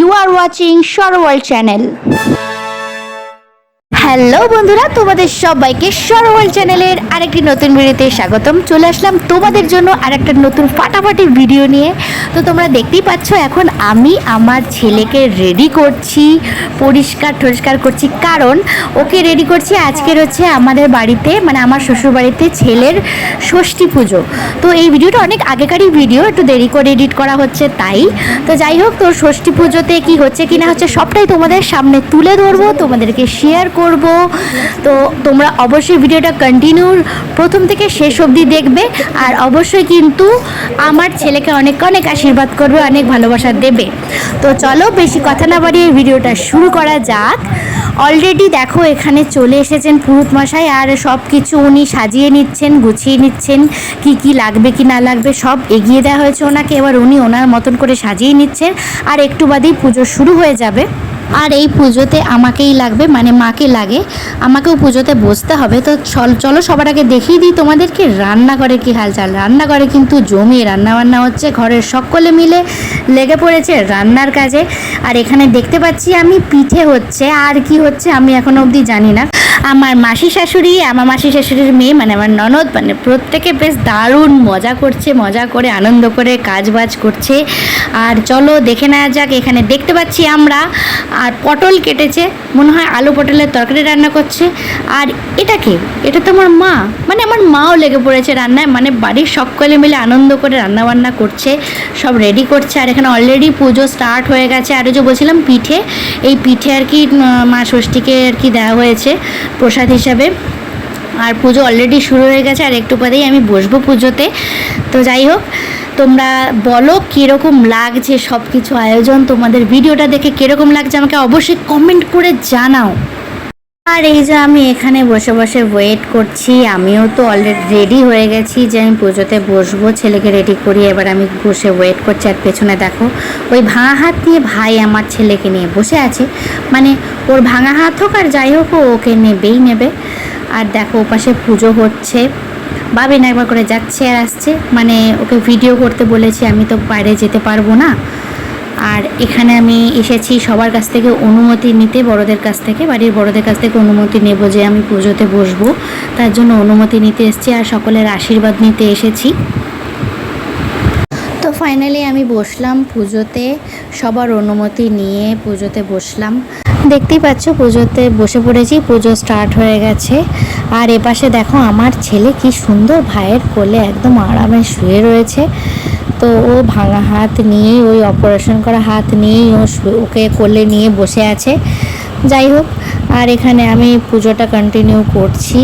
You are watching সরওয়াল channel hello বন্ধুরা, তোমাদের সবাইকে সরওয়াল চ্যানেলের আরেকটি নতুন ভিডিওতে স্বাগতম। চলে আসলাম তোমাদের জন্য আরেকটা নতুন ফাটাফাটি ভিডিও নিয়ে। তো তোমরা দেখতেই পাচ্ছ, এখন আমি আমার ছেলেকে রেডি করছি, পরিষ্কার টরিষ্কার করছি। কারণ ওকে রেডি করছি আজকের হচ্ছে আমাদের বাড়িতে মানে আমার শ্বশুর বাড়িতে ছেলের ষষ্ঠী পুজো। তো এই ভিডিওটা অনেক আগেকারই ভিডিও, একটু দেরি করে এডিট করা হচ্ছে তাই। তো যাই হোক তোর ষষ্ঠী পুজোতে কি হচ্ছে কি না হচ্ছে সবটাই তোমাদের সামনে তুলে ধরবো, তোমাদেরকে শেয়ার করব। তো তোমরা অবশ্যই ভিডিওটা কন্টিনিউ প্রথম থেকে শেষ অবধি দেখবে। আর অবশ্যই কিন্তু আমার ছেলেকে অনেক অনেক আশীর্বাদ করবে, অনেক ভালোবাসা দেবে। তো চলো বেশি কথা না বাড়িয়ে ভিডিওটা শুরু করা যাক। অলরেডি দেখো এখানে চলে এসেছেন পুরুত মশাই, আর সব কিছু উনি সাজিয়ে নিচ্ছেন, গুছিয়ে নিচ্ছেন, কি কি লাগবে, কি না লাগবে, সব এগিয়ে দেওয়া হয়েছে ওনাকে। এবার উনি ওনার মতন করে সাজিয়ে নিচ্ছেন। আর একটু বাদেই পুজো শুরু হয়ে যাবে। আর এই পুজোতে আমাকেই লাগবে মানে মাকে লাগে। আমাকেও পুজোতে বসতে হবে। তো চল, চলো সবার আগে দেখিয়ে দিই তোমাদেরকে রান্নাঘরে কী হালচাল রান্নাঘরে কিন্তু জমি, রান্নাবান্না হচ্ছে ঘরের সকলে মিলে লেগে পড়েছে রান্নার কাজে। আর এখানে দেখতে পাচ্ছি আমি পিঠে হচ্ছে, আর কি হচ্ছে আমি এখনও অবধি জানি না। আমার মাসি শাশুড়ি, আমার মাসি শাশুড়ির মেয়ে মানে আমার ননদ মানে প্রত্যেকে বেশ দারুণ মজা করছে, মজা করে, আনন্দ করে কাজ বাজ করছে। আর চলো দেখে নেওয়া যাক, এখানে দেখতে পাচ্ছি আমরা, আর পটল কেটেছে, মনে হয় আলু পটলের তরকারি রান্না করছে। আর এটা কে? এটা তো আমার মা মানে আমার মাও লেগে পড়েছে রান্নায় মানে বাড়ির সকলে মিলে আনন্দ করে রান্না বান্না করছে, সব রেডি করছে। আর এখানে অলরেডি পুজো স্টার্ট হয়ে গেছে, আর যে বলছিলাম পিঠে, এই পিঠে আর কি মা ষষ্ঠীকে আর কি দেওয়া হয়েছে। প্রসাদ হিসাবে। আর পুজো অলরেডি শুরু হয়ে গেছে, আর একটু পরেই আমি বসবো পুজোতে। তো যাই হোক, তোমরা বলো কীরকম লাগছে সব কিছু আয়োজন, তোমাদের ভিডিওটা দেখে কীরকম লাগছে আমাকে অবশ্যই কমেন্ট করে জানাও। আর এই যে আমি এখানে বসে বসে ওয়েট করছি, আমিও তো অলরেডি রেডি হয়ে গেছি যে আমি পুজোতে বসবো, ছেলেকে রেডি করি এবার আমি বসে ওয়েট করছি। আর পেছনে দেখো, ওই ভাঙা হাত দিয়ে ভাই আমার ছেলেকে নিয়ে বসে আছে। মানে ওর ভাঙা হাত হোক আর যাই হোক ওকে নেবেই নেবে। আর দেখো ওপাশে পুজো হচ্ছে। বাবিন একবার করে যাচ্ছে আর আসছে। মানে ওকে ভিডিও করতে বলেছি, আমি তো বাইরে যেতে পারব না। আর এখানে আমি এসেছি সবার কাছ থেকে অনুমতি নিতে, বড়দের কাছ থেকে, বাড়ির বড়দের কাছ থেকে অনুমতি নেব যে আমি পুজোতে বসবো। তার জন্য অনুমতি নিতে এসেছি আর সকলের আশীর্বাদ নিতে এসেছি। তো ফাইনালি আমি বসলাম পুজোতে, সবার অনুমতি নিয়ে পুজোতে বসলাম। দেখতেই পাচ্ছ পুজোতে বসে পড়েছি, পুজো স্টার্ট হয়ে গেছে। আর এপাশে দেখো আমার ছেলে কি সুন্দর ভাইয়ের কোলে একদম আরামে শুয়ে রয়েছে। তো ও ভাঙা হাত নিয়ে, ওই অপারেশন করা হাত নিয়েই ও ওকে কোলে নিয়ে বসে আছে। যাই হোক, আর এখানে আমি পুজোটা কন্টিনিউ করছি।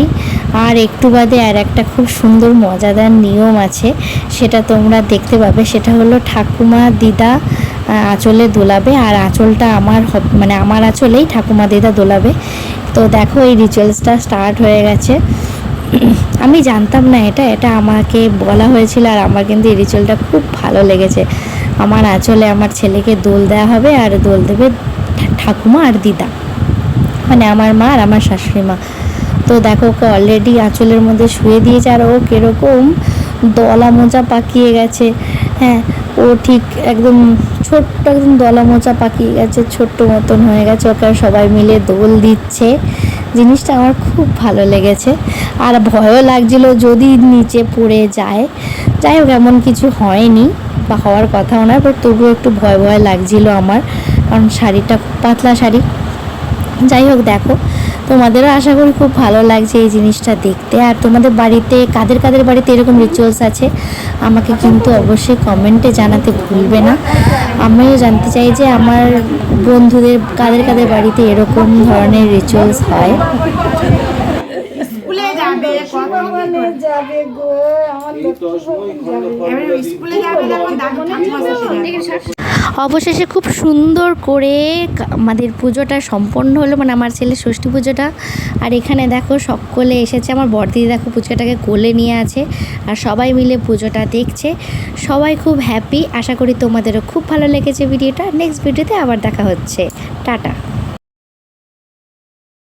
আর একটু বাদে আর একটা খুব সুন্দর, মজাদার নিয়ম আছে, সেটা তোমরা দেখতে পাবে। সেটা হলো ঠাকুমা দিদা আঁচলে দোলাবে। আর আঁচলটা আমার মানে আমার আঁচলেই ঠাকুমা দিদা দোলাবে। তো দেখো এই রিচুয়ালসটা স্টার্ট হয়ে গেছে। আমি জানতাম না এটা এটা আমাকে বলা হয়েছিল আর আমার কিন্তু এই রিচুয়ালটা খুব ভালো লেগেছে। আমার আঁচলে আমার ছেলেকে দোল দেওয়া হবে আর দোল দেবে ঠাকুমা আর দিদা। মানে আমার মা আর আমার শাশুড়ি মা। তো দেখো, ওকে অলরেডি আঁচলের মধ্যে শুয়ে দিয়েছে আর ও কীরকম দলা মোজা পাকিয়ে গেছে। হ্যাঁ ও ঠিক একদম ছোট্ট একদম দলা মোজা পাকিয়ে গেছে, ছোট্ট মতন হয়ে গেছে। ওকে সবাই মিলে দোল দিচ্ছে। জিনিসটা আমার খুব ভালো লেগেছে। আর ভয়ও লাগছিল যদি নিচে পড়ে যায়। যাই হোক, এমন কিছু হয়নি বা হওয়ার কথাও নয় বাট তবুও একটু ভয় ভয় লাগছিল আমার। কারণ শাড়িটা খুব পাতলা শাড়ি। যাই হোক, দেখো তোমাদেরও আশা করি খুব ভালো লাগছে এই জিনিসটা দেখতে। আর তোমাদের বাড়িতে কাদের কাদের বাড়িতে এরকম রিচুয়ালস আছে আমাকে কিন্তু অবশ্যই কমেন্টে জানাতে ভুলবে না। আমিও জানতে চাই যে আমার বন্ধুদের কাদের কাদের বাড়িতে এরকম ধরনের রিচুয়ালস হয়। যাবে গো আমার স্কুলে যাবে অবশেষে খুব সুন্দর করে আমাদের পুজোটা সম্পন্ন হলো মানে আমার ছেলে ষষ্ঠী পুজোটা। আর এখানে দেখো সকলে এসেছে, আমার বড়দিদি দেখো পুজোটাকে কোলে নিয়ে আছে, আর সবাই মিলে পুজোটা দেখছে। সবাই খুব হ্যাপি আশা করি তোমাদেরও খুব ভালো লেগেছে ভিডিওটা। নেক্সট ভিডিওতে আবার দেখা হচ্ছে। টাটা।